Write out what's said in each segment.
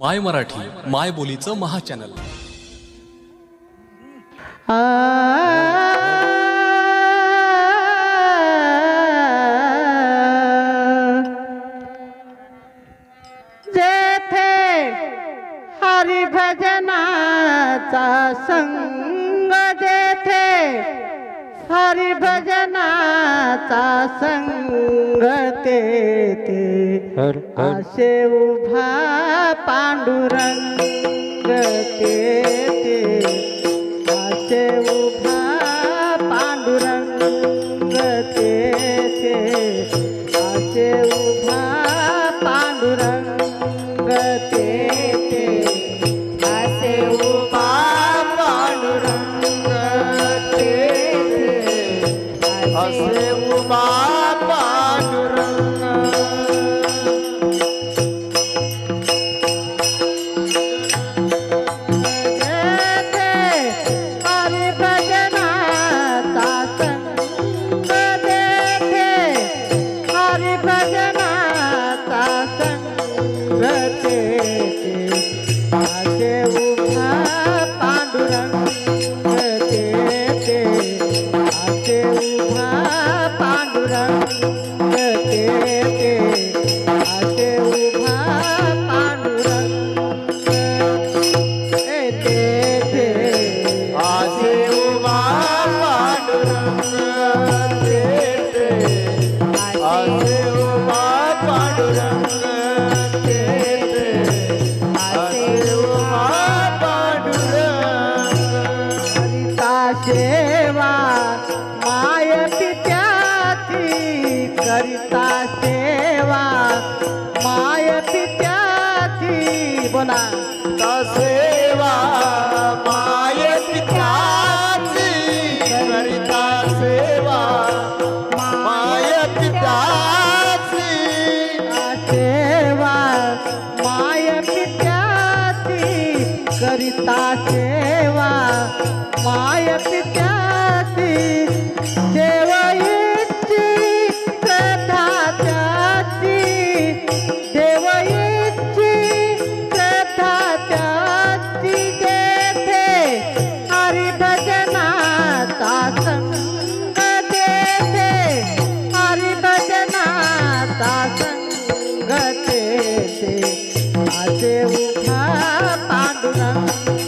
माय मराठी माय बोलीचं महा चॅनल जेथे हरिभजनाचा संग हरिभजनाचा संग तेथे आशे उभा पांडुरंग तेथे. आशे उभा पांडुरंग तेथे. Hallelujah. सेवा माय पित्याची बोला. तसे पांडुरंग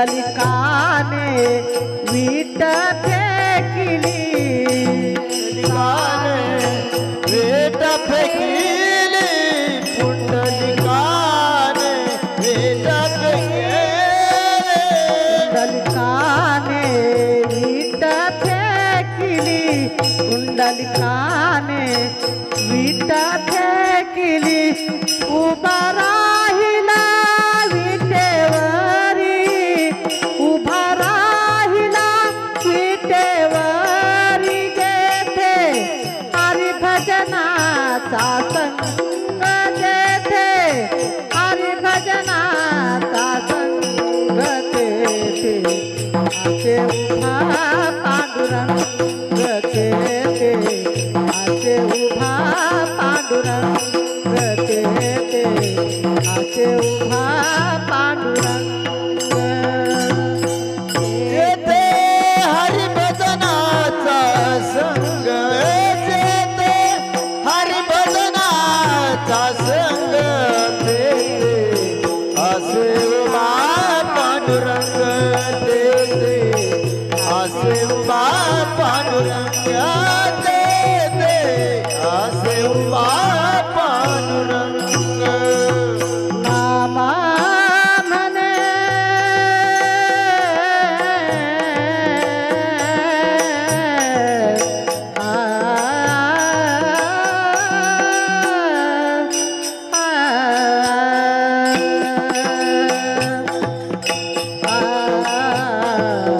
விட்டலி கானே வீட்ட பேக்கிலி கானே வீட்ட பேக்கிலி புண்டலி கானே வீட்ட பேக்கிலி கானே வீட்ட பேக்கிலி புண்டலி கானே வீட்ட आसे उभा पांडुरंग। जेथे हरिभजनाचा संग जेथे हरिभजनाचा संग असे उभा पांडुरंग तेथे असे उभा पांडुरंग असे उभा love.